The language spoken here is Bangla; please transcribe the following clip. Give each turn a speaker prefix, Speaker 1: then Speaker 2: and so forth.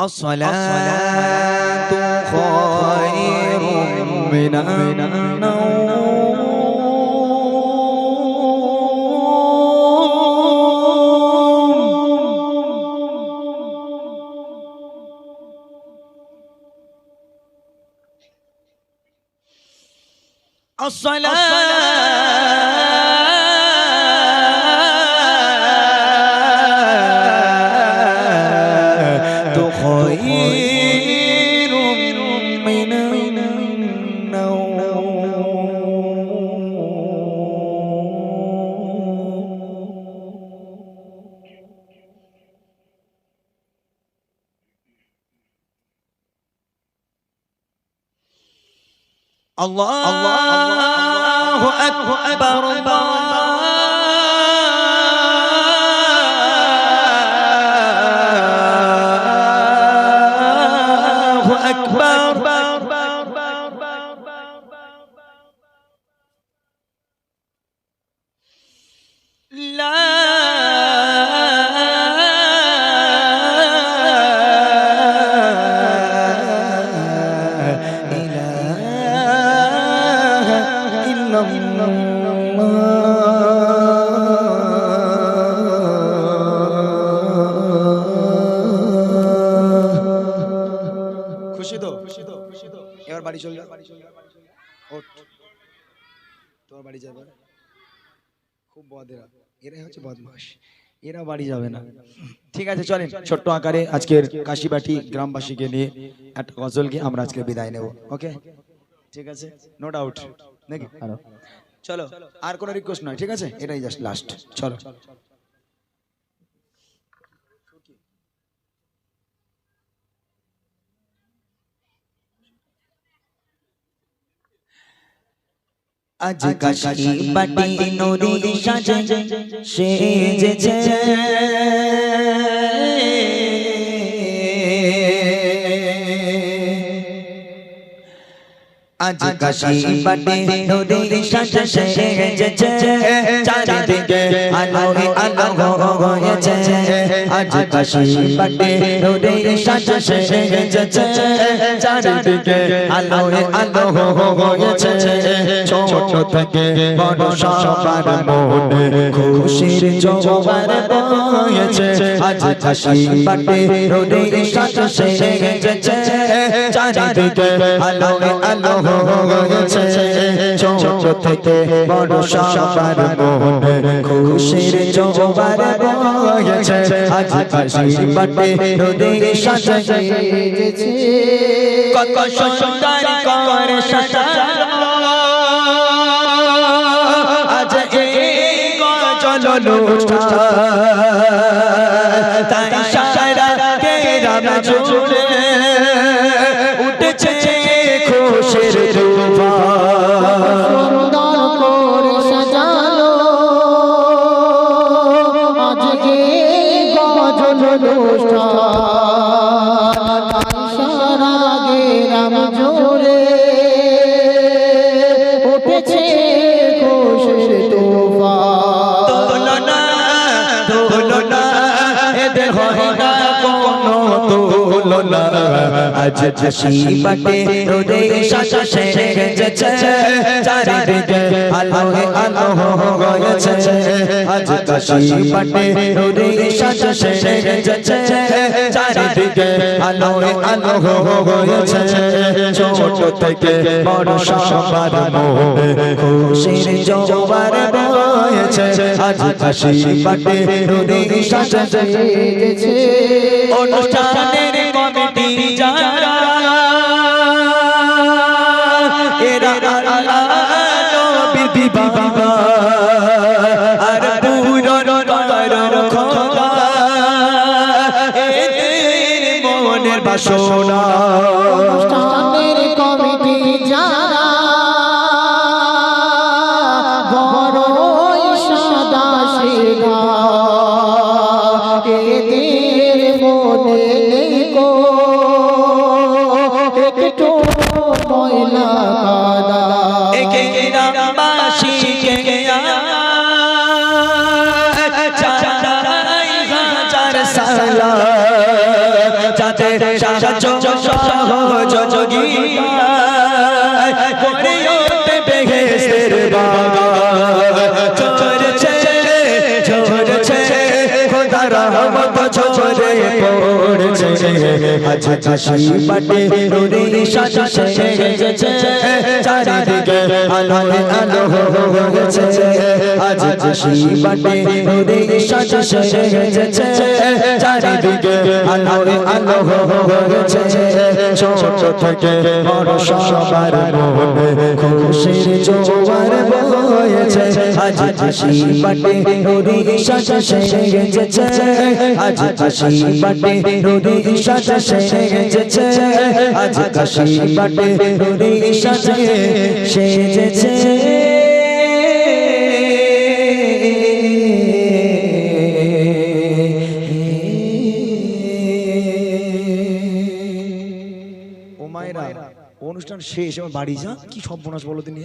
Speaker 1: الصلاة خير من النوم. الصلاة الله الله أكبر الله
Speaker 2: খুশি তো? এবার বাড়ি চল যা ওঠ। তোর বাড়ি যাবে? খুব বদেরা। এরাই হচ্ছে বদমাস এরা বাড়ি যাবে না। ঠিক আছে চলেন। ছোট্ট আকারে আজকের কাশিবাটি গ্রামবাসীকে নিয়ে একটা গজলকে আমরা আজকে বিদায় নেব। ওকে? ঠিক আছে? নো ডাউট নাকি? চলো আর কোনো রিকোয়েস্ট নয়। ঠিক আছে? এটাই জাস্ট লাস্ট চলো।
Speaker 1: আজ কাশি বাটি নদী সাজে সেজেছে। আজ কাশি বাটি নদী সাজে সেজেছে। চারিদিকে আলো আলো হয়েছে আজ কাশি বাটি নদী সাজে সেজেছে। চারিদিকে আলো আলো হয়েছে ছোট থেকে বড় সবার মনে খুশির জোয়ার বয়েছে। আজ হাসি পাটে রোদে সাথে সেজেছে চারিদিকে আলো আলো হয়েছে। ছোট থেকে বড় সবার মনে খুশির জোয়ার বয়েছে। আজ হাসি পাটে রোদে সাথে সেজেছে কত সুন্দর গজল তাই সারা কেরাম জুড়ে উঠেছে খুশির
Speaker 3: অনুষ্ঠান। সারা গেরাম জোরে
Speaker 1: তুলনা আজ হাসি পাটে রোদে শাসা সেজেছে চারিদিকে আলো আলো হয়েছে আজ হাসি পাটে রোদে শাসা সেজেছে চারিদিকে আলো আলো হয়েছে ছোট থেকে বড় সবার মনে খুশির জোয়ার বয়েছে আজ হাসি পাটে রোদে শাসা
Speaker 3: সেজেছে
Speaker 1: অনুষ্ঠানের বাসনা।
Speaker 3: অনুষ্ঠানের কমিটি যারা বড়ই সাদা সিধা এদের মনে নেই একটু ময়লা কাদা।
Speaker 1: সালা। পড়ছে আজ চাষি বাটে নুরে সাজা সেজেছে চারিদিকে আলো আলো হয়েছে আজ চাষি বাটে নুরে সাজা সেজেছে চারিদিকে আলো আলো হয়েছে ছোট থেকে বড় সবার মনে খুশির জোয়ার বয়েছে আজ চাষি বাটে নুরে সাজা সেজেছে আজ চাষি বাটে নুরে সাজা সেজেছে আজ কাশি বাটে নুরে সাজে সেজেছে
Speaker 2: অনুষ্ঠান শেষ আমার বাড়ি যা। কি সব বোনাস বলো তিনি